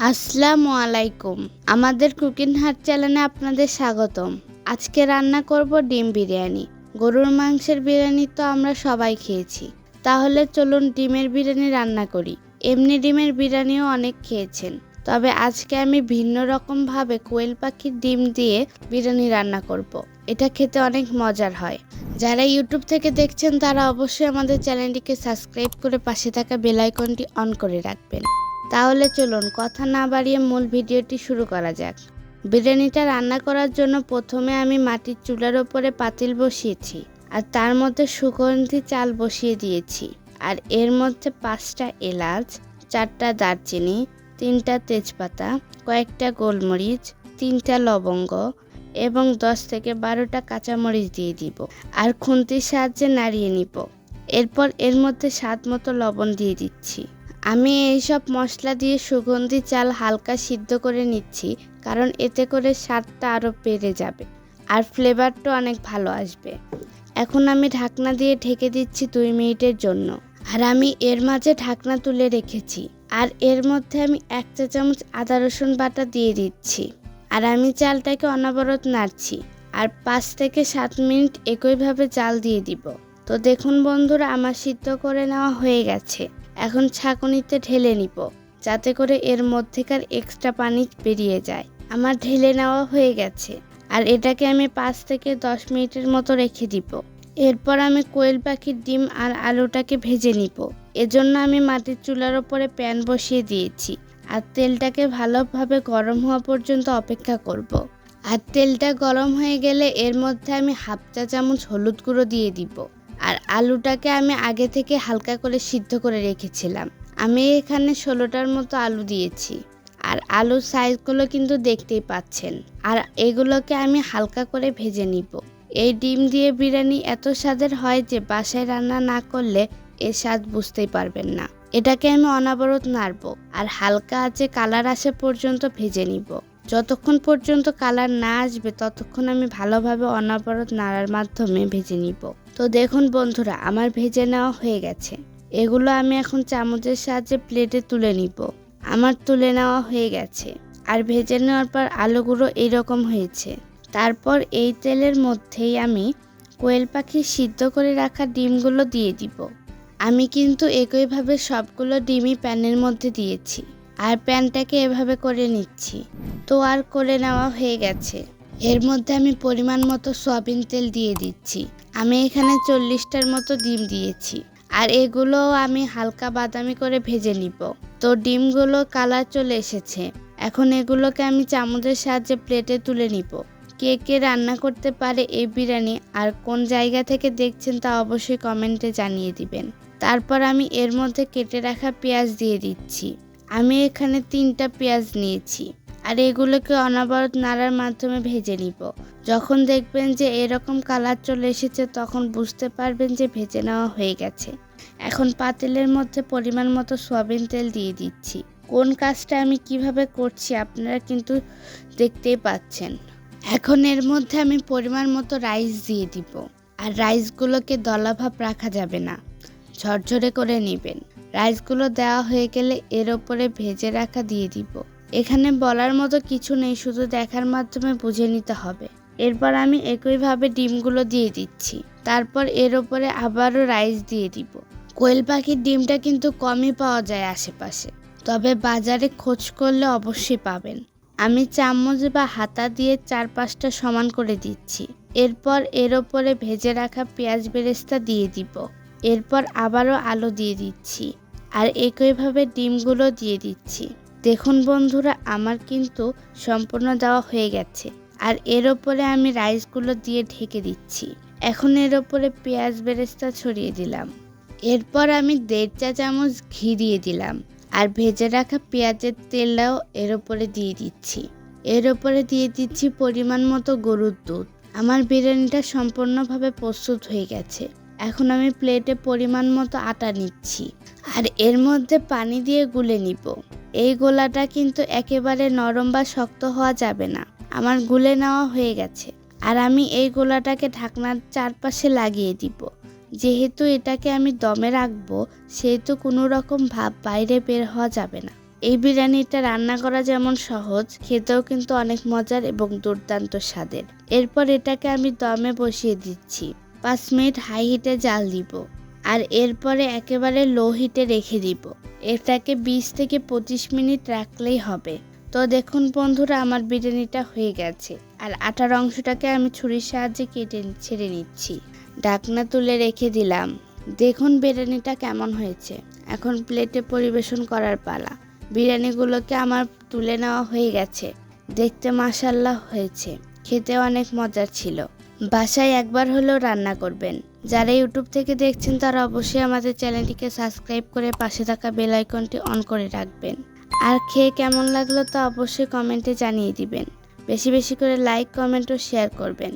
আসসালামু আলাইকুম। আমাদের কুকিং হাট চ্যানেলে আপনাদের স্বাগতম। আজকে রান্না করব ডিম বিরিয়ানি। গরুর মাংসের বিরিয়ানি তো আমরা সবাই খেয়েছি। তাহলে চলুন ডিমের বিরিয়ানি রান্না করি। এমনি ডিমের বিরিয়ানিও অনেক খেয়েছেন। তবে আজকে আমি ভিন্ন রকমভাবে কোয়েল পাখির ডিম দিয়ে বিরিয়ানি রান্না করব। এটা খেতে অনেক মজার হয়। যারা ইউটিউব থেকে দেখছেন তারা অবশ্যই আমাদের চ্যানেলটিকে সাবস্ক্রাইব করে পাশে থাকা বেল আইকনটি অন করে রাখবেন। তাহলে চলুন কথা না বাড়িয়ে মূল ভিডিওটি শুরু করা যাক। বিরিয়ানিটা রান্না করার জন্য প্রথমে আমি মাটির চুলার ওপরে পাতিল বসিয়েছি আর তার মধ্যে সুগন্ধি চাল বসিয়ে দিয়েছি। আর এর মধ্যে পাঁচটা এলাচ, চারটা দারচিনি, তিনটা তেজপাতা, কয়েকটা গোলমরিচ, তিনটা লবঙ্গ এবং দশ থেকে বারোটা কাঁচামরিচ দিয়ে দিব আর খুন্তির সাহায্যে নাড়িয়ে নিব। এরপর এর মধ্যে স্বাদ মতো লবণ দিয়ে দিচ্ছি। আমি এইসব মশলা দিয়ে সুগন্ধি চাল হালকা সিদ্ধ করে নিচ্ছি, কারণ এতে করে স্বাদটা আরও বেড়ে যাবে আর ফ্লেভারটা অনেক ভালো আসবে। এখন আমি ঢাকনা দিয়ে ঢেকে দিচ্ছি দুই মিনিটের জন্য। আর আমি এর মাঝে ঢাকনা তুলে রেখেছি। আর এর মধ্যে আমি এক চা চামচ আদা রসুন বাটা দিয়ে দিচ্ছি। আর আমি চালটাকে অনবরত নাড়ছি। আর পাঁচ থেকে সাত মিনিট একইভাবে চাল দিয়ে দিব। তো দেখুন বন্ধুরা, আমার সিদ্ধ করে নেওয়া হয়ে গেছে। এখন ছাঁকুনিতে ঢেলে নিব, যাতে করে এর মধ্যেকার এক্সট্রা পানি বেরিয়ে যায়। আমার ঢেলে নেওয়া হয়ে গেছে, আর এটাকে আমি পাঁচ থেকে দশ মিনিটের মতো রেখে দিব। এরপর আমি কোয়েল পাখির ডিম আর আলুটাকে ভেজে নিব। এজন্য আমি মাটির চুলার ওপরে প্যান বসিয়ে দিয়েছি, আর তেলটাকে ভালোভাবে গরম হওয়া পর্যন্ত অপেক্ষা করব। আর তেলটা গরম হয়ে গেলে এর মধ্যে আমি হাফ চা চামচ হলুদ গুঁড়ো দিয়ে দিব। আর আলুটাকে আমি আগে থেকে হালকা করে সিদ্ধ করে রেখেছিলাম। আমি এখানে ষোলোটার মতো আলু দিয়েছি। আর আলুর সাইজগুলো কিন্তু দেখতেই পাচ্ছেন। আর এগুলোকে আমি হালকা করে ভেজে নিব। এই ডিম দিয়ে বিরিয়ানি এত স্বাদের হয় যে বাসায় রান্না না করলে এর স্বাদ বুঝতেই পারবেন না। এটাকে আমি অনাবরত নাড়ব। আর হালকা আছে কালার আসে পর্যন্ত ভেজে নিব। যতক্ষণ পর্যন্ত কালার না আসবে, ততক্ষণ আমি ভালোভাবে অনাবরত নাড়ার মাধ্যমে ভেজে নিব। তো দেখুন বন্ধুরা, আমার ভেজে নেওয়া হয়ে গেছে। এগুলো আমি এখন চামচের সাহায্যে প্লেটে তুলে নিব। আমার তুলে নেওয়া হয়ে গেছে। আর ভেজে নেওয়ার পর আলুগুলো এইরকম হয়েছে। তারপর এই তেলের মধ্যেই আমি কোয়েল পাখি সিদ্ধ করে রাখা ডিমগুলো দিয়ে দিব। আমি কিন্তু একইভাবে সবগুলো ডিমই প্যানের মধ্যে দিয়েছি। আর প্যানটাকে এভাবে করে নিচ্ছি। তো আর করে নেওয়া হয়ে গেছে। এর মধ্যে আমি পরিমাণ মতো সয়াবিন তেল দিয়ে দিচ্ছি। আমি এখানে চল্লিশটার মতো ডিম দিয়েছি। আর এগুলো আমি হালকা বাদামি করে ভেজে নিব। তো ডিমগুলো কালার চলে এসেছে। এখন এগুলোকে আমি চামচের সাহায্যে প্লেটে তুলে নিব। কে কে রান্না করতে পারে এই বিরিয়ানি আর কোন জায়গা থেকে দেখছেন তা অবশ্যই কমেন্টে জানিয়ে দিবেন। তারপর আমি এর মধ্যে কেটে রাখা পেঁয়াজ দিয়ে দিচ্ছি। আমি এখানে তিনটা পেঁয়াজ নিয়েছি আর এগুলোকে অনাবরত নাড়ার মাধ্যমে ভেজে নিব। যখন দেখবেন যে এরকম কালার চলে এসেছে, তখন বুঝতে পারবেন যে ভেজে নেওয়া হয়ে গেছে। এখন পাতিলের মধ্যে পরিমাণ মতো সয়াবিন তেল দিয়ে দিচ্ছি। কোন কাজটা আমি কীভাবে করছি আপনারা কিন্তু দেখতেই পাচ্ছেন। এখন এর মধ্যে আমি পরিমাণ মতো রাইস দিয়ে দিব। আর রাইসগুলোকে দলাভাব রাখা যাবে না। ঝরঝরে করে নেবেন। রাইসগুলো দেওয়া হয়ে গেলে এর ওপরে ভেজে রাখা দিয়ে দিব। এখানে বলার মতো কিছু নেই, শুধু দেখার মাধ্যমে বুঝে নিতে হবে। এরপর আমি একইভাবে ডিমগুলো দিয়ে দিচ্ছি। তারপর এর ওপরে আবারও রাইস দিয়ে দিব। কোয়েল পাখির ডিমটা কিন্তু কমই পাওয়া যায় আশেপাশে, তবে বাজারে খোঁজ করলে অবশ্যই পাবেন। আমি চামচ বা হাতা দিয়ে চার পাঁচটা সমান করে দিচ্ছি। এরপর এর ওপরে ভেজে রাখা পেঁয়াজ বেরেস্তা দিয়ে দিব। এরপর আবারও আলু দিয়ে দিচ্ছি। আর একইভাবে ডিমগুলো দিয়ে দিচ্ছি। দেখুন বন্ধুরা, আমার কিন্তু সম্পূর্ণ দেওয়া হয়ে গেছে। আর এর ওপরে আমি রাইসগুলো দিয়ে ঢেকে দিচ্ছি। এখন এর ওপরে পেঁয়াজ বেরেস্তা ছড়িয়ে দিলাম। এরপর আমি দেড় চা চামচ ঘি দিয়ে দিলাম। আর ভেজে রাখা পেঁয়াজের তেলটাও এর ওপরে দিয়ে দিচ্ছি। এর ওপরে দিয়ে দিচ্ছি পরিমাণ মতো গরুর দুধ। আমার বিরিয়ানিটা সম্পূর্ণভাবে প্রস্তুত হয়ে গেছে। এখন আমি প্লেটে পরিমাণ মতো আটা নিচ্ছি। আর এর মধ্যে পানি দিয়ে গুলে নিব। এই গোলাটা কিন্তু একেবারে নরম বা শক্ত হওয়া যাবে না। আমার গুলে নেওয়া হয়ে গেছে। আর আমি এই গোলাটাকে ঢাকনার চারপাশে লাগিয়ে দিব। যেহেতু এটাকে আমি দমে রাখব, সেহেতু কোনো রকম ভাব বাইরে বের হওয়া যাবে না। এই বিরিয়ানিটা রান্না করা যেমন সহজ, খেতেও কিন্তু অনেক মজার এবং দুর্দান্ত স্বাদের। এরপর এটাকে আমি দমে বসিয়ে দিচ্ছি। পাঁচ মিনিট হাই হিটে জাল দিব। আর এরপরে একেবারে লো হিটে রেখে দিব। এটাকে বিশ থেকে পঁচিশ মিনিট রাখলেই হবে। তো দেখুন বন্ধুরা, আমার বিরিয়ানিটা হয়ে গেছে। আর আটার অংশটাকে আমি ছুরির সাহায্যে কেটে ছেড়ে নিচ্ছি। ঢাকনা তুলে রেখে দিলাম। দেখুন বিরিয়ানিটা কেমন হয়েছে। এখন প্লেটে পরিবেশন করার পালা। বিরিয়ানিগুলোকে আমার তুলে নেওয়া হয়ে গেছে। দেখতে মাসাল্লাহ হয়েছে। খেতে অনেক মজার ছিল। বাসায় একবার হলেও রান্না করবেন। যারা ইউটিউব থেকে দেখছেন, তারা অবশ্যই আমাদের চ্যানেলটিকে সাবস্ক্রাইব করে পাশে থাকা বেল আইকনটি অন করে রাখবেন। আর খেয়ে কেমন লাগল তা অবশ্যই কমেন্টে জানিয়ে দিবেন। বেশি বেশি করে লাইক, কমেন্ট ও শেয়ার করবেন।